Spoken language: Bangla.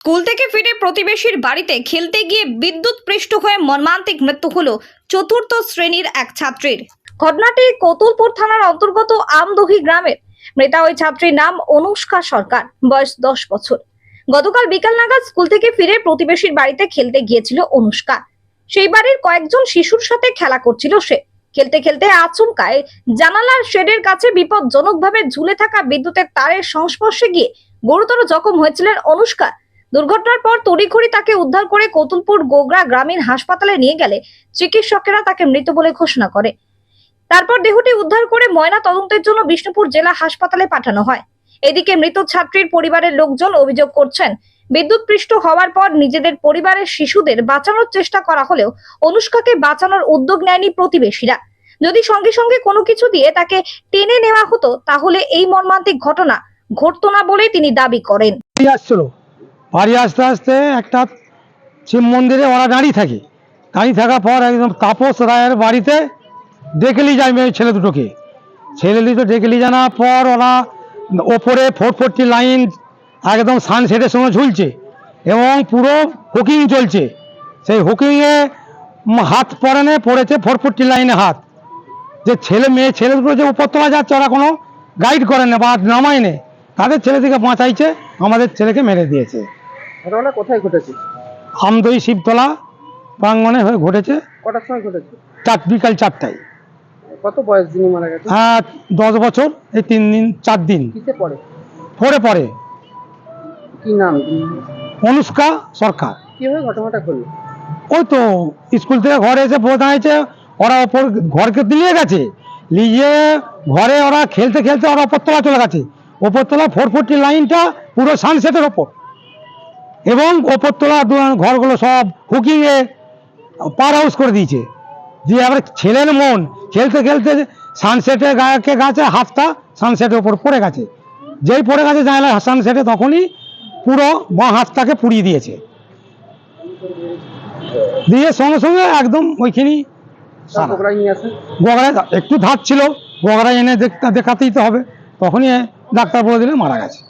স্কুল থেকে ফিরে প্রতিবেশীর বাড়িতে খেলতে গিয়ে বিদ্যুৎ পৃষ্ঠ হয়ে মর্মান্তিক মৃত্যু হলো চতুর্থ শ্রেণির এক ছাত্রীর। ঘটনাটি কতুলপুর থানার অন্তর্গত আমদহি গ্রামের। মৃতা ওই ছাত্রীর নাম অনুষ্কা সরকার, বয়স দশ বছর। গতকাল বিকাল নাগাদ স্কুল থেকে ফিরে প্রতিবেশীর বাড়িতে খেলতে গিয়েছিল অনুষ্কা। সেই বাড়ির কয়েকজন শিশুর সাথে খেলা করছিল সে। খেলতে খেলতে আচমকায় জানালার শেডের কাছে বিপজ্জনকভাবে ঝুলে থাকা বিদ্যুতের তারের সংস্পর্শে গিয়ে গুরুতর জখম হয়েছিলেন অনুষ্কা। দুর্ঘটনার পর তড়িঘড়ি তাকে উদ্ধার করে কতুলপুর গোগরা গ্রামীণ হাসপাতালে নিয়ে গেলে চিকিৎসকেরা তাকে মৃত বলে ঘোষণা করে। তারপর দেহটি উদ্ধার করে ময়না তদন্তের জন্য বিষ্ণুপুর জেলা হাসপাতালে পাঠানো হয়। এদিকে মৃত ছাত্রীর পরিবারের লোকজন অভিযোগ করছেন বিদ্যুৎ পৃষ্ঠ হওয়ার পর নিজেদের পরিবারের শিশুদের বাঁচানোর চেষ্টা করা হলেও অনুষ্কাকে বাঁচানোর উদ্যোগ নেয়নি প্রতিবেশীরা। যদি সঙ্গে সঙ্গে কোনো কিছু দিয়ে তাকে টেনে নেওয়া হতো, তাহলে এই মর্মান্তিক ঘটনা ঘটতো না বলে তিনি দাবি করেন। বাড়ি আসতে আসতে একটা শিব মন্দিরে ওরা দাঁড়িয়ে থাকে। দাঁড়িয়ে থাকার পর একদম তাপস রায়ের বাড়িতে ডেকে নিয়ে যায় মেয়ে ছেলে দুটোকে। ছেলে দুটো ডেকে নিয়ে জানার পর ওরা ওপরে ফোর ফোরটি লাইন একদম সানসেটের সঙ্গে ঝুলছে এবং পুরো হুকিং চলছে। সেই হুকিংয়ে হাত পড়ে নে পড়েছে ফোর ফোরটি লাইনে হাত। যে ছেলে, মেয়ে ছেলেগুলো যে উপরতলা যাচ্ছে ওরা কোনো গাইড করে না বা নামায় নে তাদের ছেলে থেকে বাঁচাইছে, আমাদের ছেলেকে মেরে দিয়েছে। ঘটনা কোথায় ঘটেছে? আমদই শিবতলা প্রাঙ্গণে হয়ে ঘটেছে। কটার সময় ঘটেছে? চার বিকাল চারটায়। কত বয়স যিনি মারা গেছে হ্যাঁ দশ বছর এই তিন দিন চার দিন। কিসে পড়ে? পরে পরে কি নাম? অনুষ্কা সরকার। কীভাবে ঘটনাটা ঘটলো? ওই তো স্কুল থেকে ঘরে এসে বোঝা হয়েছে ওরা ওপর ঘরকে দিয়ে গেছে। নিয়ে ঘরে ওরা খেলতে খেলতে ওরা ওপরতলা চলে গেছে। ওপরতলা ফোর ফোরটি লাইনটা পুরো সানসেটের ওপর। এবং ওপরতলা ঘরগুলো সব হুকিংয়ে পার হাউস করে দিয়েছে। দিয়ে আবার ছেলের মন, খেলতে খেলতে সানসেটে গাকে গাছে, হাতটা সানসেটের ওপর পড়ে গেছে। যেই পড়ে গেছে জানলা সানসেটে তখনই পুরো বাঁ হাতটাকে পুড়িয়ে দিয়েছে। দিয়ে সঙ্গে সঙ্গে একদম আসেন গোগড়ায় একটু ধার ছিল গোগড়ায় এনে দেখ- দেখাতেই তো হবে। তখনই ডাক্তার বলে দিলে মারা গেছে।